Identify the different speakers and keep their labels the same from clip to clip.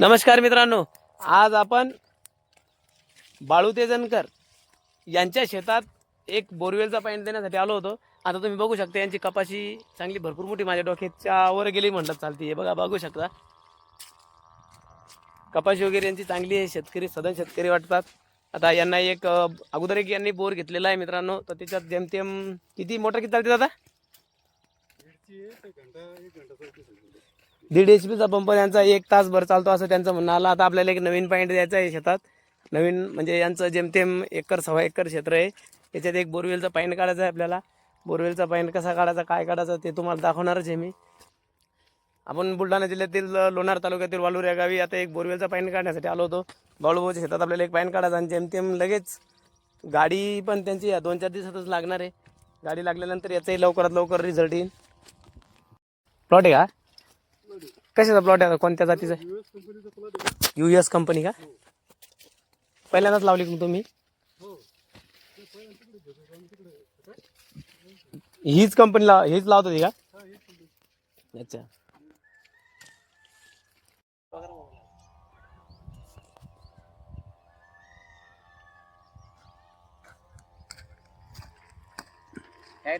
Speaker 1: नमस्कार मित्रांनो आज आपण बाळू तेजनकर यांच्या शेतात एक बोरवेलचा पाणी देण्यासाठी आलो होतो. आता तुम्ही बघू शकता यांची कपाशी चांगली भरपूर मोठी माझ्या डोक्याच्या वर गेली म्हणतात चालते आहे. बघा बघू शकता. कपाशी वगैरे यांची चांगली आहे शेतकरी सदन शेतकरी वाटतात. आता यांना एक अ, अगोदर एक यांनी बोर घेतलेला आहे मित्रांनो. तर त्याच्यात जेमतेम किती मोटर किती चालते दादा? दीड एच पीचा पंप यांचा एक तासभर चालतो असं त्यांचं म्हणणं आलं. आता आपल्याला एक नवीन पॉईंट द्यायचा आहे शेतात. नवीन म्हणजे यांचं जेमतेम एकर सव्वा एकर क्षेत्र आहे. याच्यात एक बोरवेलचा पॉईंट काढायचा आहे आपल्याला. बोरवेलचा पॉईंट कसा काढायचा काय काढायचं ते तुम्हाला दाखवणारच आहे मी. आपण बुलढाणा जिल्ह्यातील लोणार तालुक्यातील वालूर या गावी आता एक बोरवेलचा पॉईंट काढण्यासाठी आलो होतो. बाळूभाऊच्या शेतात आपल्याला एक पॉईंट काढायचा आणि जेमतेम लगेच गाडी पण त्यांची या दोन चार दिवसातच लागणार आहे. गाडी लागल्यानंतर याचाही लवकरात लवकर रिझल्ट येईल. प्लॉट आहे का? कशाचा प्लॉट आहे कोणत्या जातीचा यू एस कंपनी का? पहिल्यांदाच लावली का तुम्ही? हीच कंपनी लाव हीच लावत होती का? अच्छा.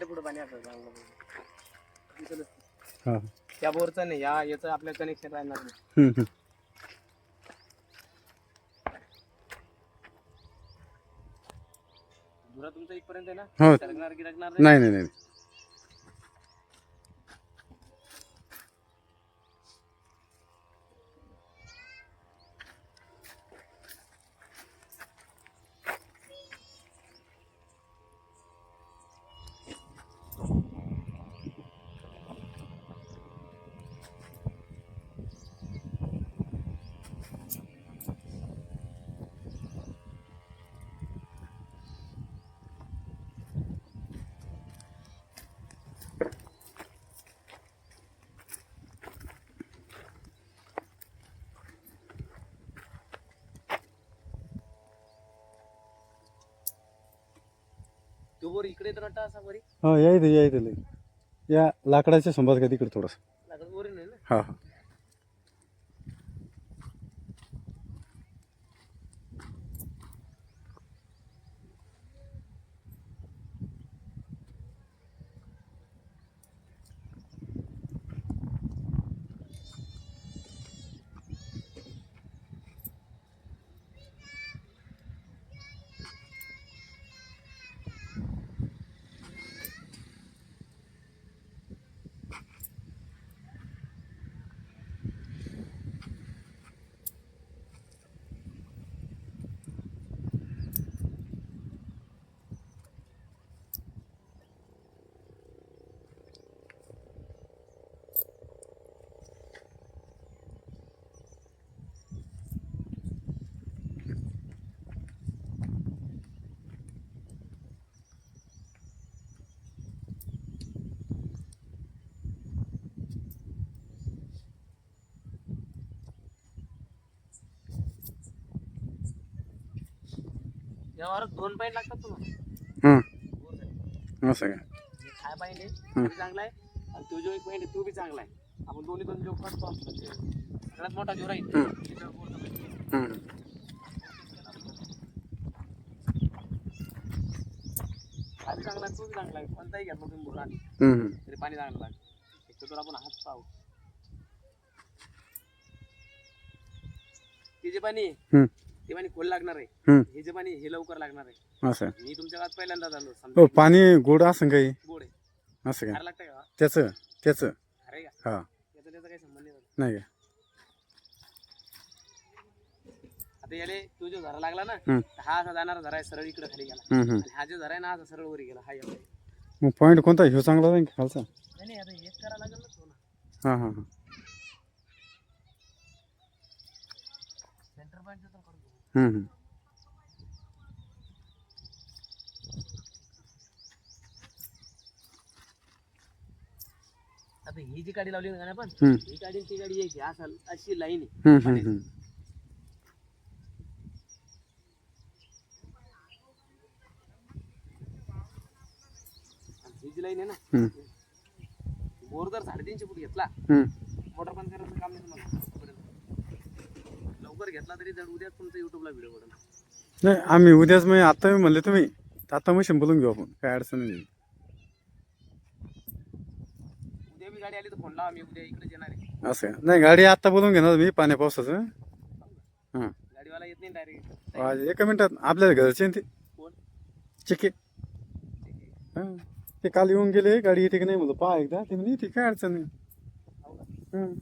Speaker 1: पुढे पाणी चांगलं
Speaker 2: हा.
Speaker 1: त्या बोरचं नाही या याचं आपल्या कनेक्शन राहणार नाही.
Speaker 2: हम्म, हम्म.
Speaker 1: धुरा तुमचा इथपर्यंत आहे ना?
Speaker 2: हो.
Speaker 1: सरकणार गिरकणार
Speaker 2: नाही नाही नाही.
Speaker 1: तो इकडे असा
Speaker 2: हो या इथे या इथे लई. या लाकडाच्या संभाज का तिकडे थोडस.
Speaker 1: लागत बोरी नाही ना?
Speaker 2: हा हा.
Speaker 1: या वारात दोन पॉईंट लागतात
Speaker 2: हम्म.
Speaker 1: बोरसाठी.
Speaker 2: असं का?
Speaker 1: एक हाय पॉईंट आहे तो बी चांगला आहे आणि तो जो एक पॉईंट आहे तो बी चांगला आहे. आपण दोन्ही दोन जो करतो सगळ्यात मोठा जो राहील. बी चांगला आहे तो बी चांगला आहे. कोणताही घ्या तुम्ही. तरी पाणी चांगलं लागेल. एक तर आपण हात पाहू. ते जे पाणी. ते पाणी खोल लागणार आहे.
Speaker 2: हम्म.
Speaker 1: हे जे पाणी हे लवकर लागणार आहे.
Speaker 2: असं
Speaker 1: मी तुमच्या गावात पहिल्यांदा झालो
Speaker 2: हो पाणी गोड असं काही?
Speaker 1: गोड आहे.
Speaker 2: असं काय?
Speaker 1: खायला लागतं का?
Speaker 2: त्याचं त्याचं.
Speaker 1: अरे का
Speaker 2: हा.
Speaker 1: त्याचा त्याचा काही संबंध नाही.
Speaker 2: नाही का?
Speaker 1: आता याले तो जो झरा लागला ना
Speaker 2: हम्म.
Speaker 1: तर हा असा जाणारा झरा आहे सरळ इकडे खाली गेला.
Speaker 2: हम्म, हम्म.
Speaker 1: आणि हा जो झरा आहे ना असा सरळ वरी गेला. हा एवढा आहे.
Speaker 2: मग पॉईंट कोणता? ह्यो चांगला का खालचा?
Speaker 1: नाही नाही आता हेच करा लागेल ना तो ना.
Speaker 2: हां हां हां
Speaker 1: सेंटर पॉईंट तर करून घेऊ.
Speaker 2: हम्म.
Speaker 1: आता ही जी गाडी लावली ना आपण
Speaker 2: हम्म.
Speaker 1: ही गाडी आणि ती गाडी यायची असा अशी लाईन आहे
Speaker 2: हम्म, हम्म, हम्म.
Speaker 1: आणि ही जी लाईन आहे ना
Speaker 2: हम्म.
Speaker 1: बोर जर साडेतीनशे फूट घेतला
Speaker 2: हम्म.
Speaker 1: मोटर बंद करायचं काम नाही तुम्हाला घेतला तरी जर उद्या तुमचा युट्यूबला व्हिडिओ पडेल
Speaker 2: नाही आम्ही उद्याच मग आता मी म्हणले तुम्ही आता मशीन बोलून घेऊ आपण काय अडचण नाही.
Speaker 1: उद्या बी गाडी आली तर फोन लावा मी उद्या इकडेच येणार आहे.
Speaker 2: असं का? नाही गाडी आता बोलून घेणार मी पाण्या पावसाचं. हां.
Speaker 1: गाडीवाला येत नाही डायरेक्ट
Speaker 2: आज एका मिनिटात. आपल्या घरचे ते
Speaker 1: कोण?
Speaker 2: चिके. हां. ते काल येऊन गेले गाडी येते की नाही म्हणलं पहा एकदा. ते म्हणे ठीक काय अडचण नाही हं.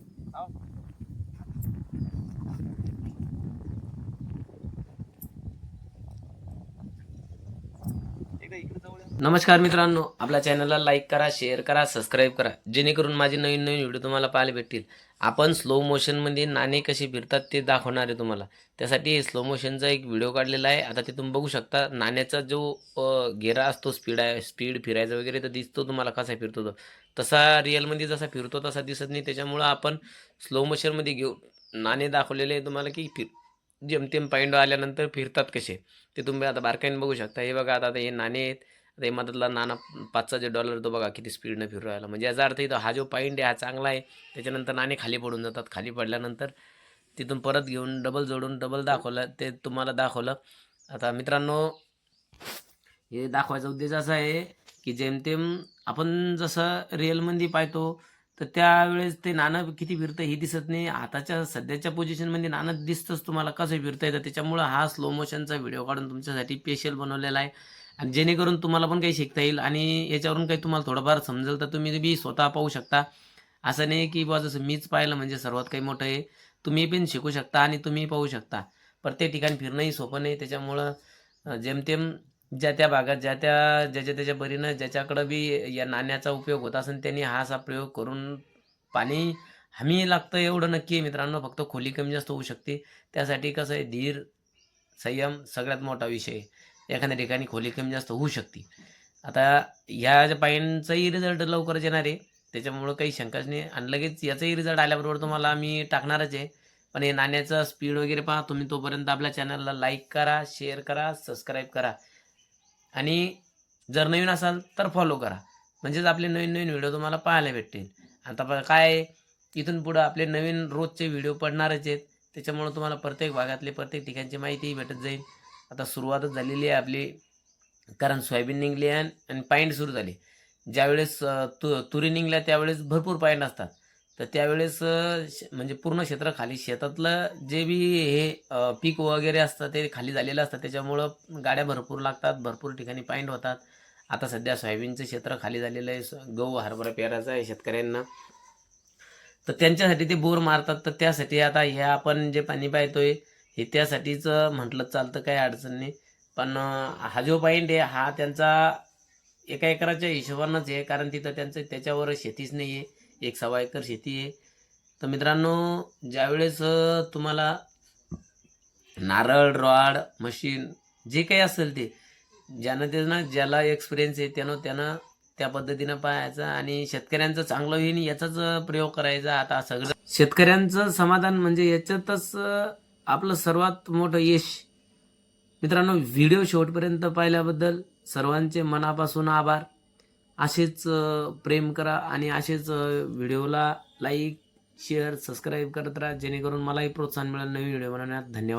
Speaker 1: नमस्कार मित्रांनो आपल्या चॅनलला लाईक करा शेअर करा सबस्क्राईब करा. जेणेकरून माझे नवीन नवीन व्हिडिओ तुम्हाला पाहायला भेटतील. आपण स्लो मोशनमध्ये नाणे कसे फिरतात ते दाखवणार आहे तुम्हाला. त्यासाठी स्लो मोशनचा एक व्हिडिओ काढलेला आहे. आता ते तुम्ही बघू शकता नाण्याचा जो घेरा असतो स्पीड आहे स्पीड फिरायचा वगैरे तर दिसतो तुम्हाला कसा फिरतो तो. तसा रिअलमध्ये जसा फिरतो तसा दिसत नाही. त्याच्यामुळं आपण स्लो मोशनमध्ये घेऊ. नाणे दाखवलेले तुम्हाला की फिर जेमतेम पाइंडो आल्यानंतर फिरतात कसे? ते तुम्ही आता बारकाईने बघू शकता. हे बघा आता आता हे नाणे आहेत. आता हे मधातला नाना पाचचा जे डॉलर तो बघा किती स्पीडनं फिरू राहिला. म्हणजे याचा अर्थ इथं हा जो पॉईंट आहे हा चांगला आहे. त्याच्यानंतर नाणे खाली पडून जातात. खाली पडल्यानंतर तिथून परत घेऊन डबल जोडून डबल दाखवलं. ते तुम्हाला दाखवलं. आता मित्रांनो हे दाखवायचा उद्देश असा आहे की जेमतेम आपण जसं रिअलमध्ये पाहतो तर त्यावेळेस ते नाणं किती फिरतं हे दिसत नाही. आताच्या सध्याच्या पोझिशनमध्ये नाणं दिसतंच तुम्हाला कसं फिरतं येतं. त्याच्यामुळं हा स्लो मोशनचा व्हिडिओ काढून तुमच्यासाठी स्पेशल बनवलेला आहे. आणि जेणेकरून तुम्हाला पण काही शिकता येईल. आणि याच्यावरून काही तुम्हाला थोडंफार समजेल तर तुम्ही बी स्वतः पाहू शकता. असं नाही की बुवा जसं मीच पाहिलं म्हणजे सर्वात काही मोठं आहे. तुम्ही पण शिकू शकता आणि तुम्ही पाहू शकता. प्रत्येक ठिकाणी फिरणंही सोपं नाही. त्याच्यामुळं जेमतेम ज्या त्या भागात ज्या त्या ज्याच्या त्याच्या परीनं ज्याच्याकडं बी या नाण्याचा उपयोग होत असेल त्यांनी हा असा प्रयोग करून पाणी हमी लागतं एवढं नक्की आहे मित्रांनो. फक्त खोली कमी जास्त होऊ शकते. त्यासाठी कसं आहे धीर संयम सगळ्यात मोठा विषय आहे. एखाद्या ठिकाणी खोली कमी जास्त होऊ शकते. आता ह्या ज्या पाईंचाही रिझल्ट लवकरच येणार आहे त्याच्यामुळं काही शंकाच नाही. आणि लगेच याचाही रिझल्ट आल्याबरोबर तुम्हाला मी टाकणारच आहे. पण हे नाण्याचं स्पीड वगैरे पहा. तुम्ही तोपर्यंत आपल्या चॅनलला लाईक करा शेअर करा सबस्क्राईब करा. आणि जर नवीन असाल तर फॉलो करा. म्हणजेच आपले नवीन नवीन व्हिडिओ तुम्हाला पाहायला भेटतील. आता काय आहे, इथून पुढं आपले नवीन रोजचे व्हिडिओ पडणारच आहेत. त्याच्यामुळं तुम्हाला प्रत्येक भागातले प्रत्येक ठिकाणची माहितीही भेटत जाईल. आता सुरुवातच झालेली आहे आपली. कारण सोयाबीन निघली आहे आणि पाईंट सुरू झाली. ज्यावेळेस तु तुरी निघल्या त्यावेळेस भरपूर पाईंट असतात. तर त्यावेळेस श- म्हणजे पूर्ण क्षेत्र खाली शेतातलं जे बी हे पीक वगैरे असतं ते खाली झालेलं असतं. त्याच्यामुळं गाड्या भरपूर लागतात भरपूर ठिकाणी पाईंट होतात. आता सध्या सोयाबीनचं क्षेत्र खाली झालेलं आहे. स- गहू हरभरा पेरायचा आहे शेतकऱ्यांना. तर त्यांच्यासाठी ते बोर मारतात. तर त्यासाठी आता हे आपण जे पाणी पाहतोय हे त्यासाठीच म्हटलं चालतं काही अडचण नाही. पण हा जो पॉईंट आहे हा त्यांचा एका एकराच्या हिशोबानंच आहे. कारण तिथं त्यांचं त्याच्यावर शेतीच नाही आहे एक सव्वा एकर शेती आहे. तर मित्रांनो ज्यावेळेस तुम्हाला नारळ रॉड मशीन जे काही असेल ते ज्यानं त्यांना ज्याला एक्सपिरियन्स आहे त्यानं त्यानं त्या पद्धतीनं पाहायचं आणि शेतकऱ्यांचं चांगलं होईल याचाच प्रयोग करायचा. आता सगळं शेतकऱ्यांचं समाधान म्हणजे याच्यातच आपलं सर्वात मोठं यश. मित्रांनो व्हिडिओ शेवटपर्यंत पाहिल्याबद्दल सर्वांचे मनापासून आभार. असेच प्रेम करा आणि असेच व्हिडिओला लाईक शेअर सबस्क्राईब करत राहा जेणेकरून मलाही प्रोत्साहन मिळेल नवीन व्हिडिओ बनवण्यात. धन्यवाद.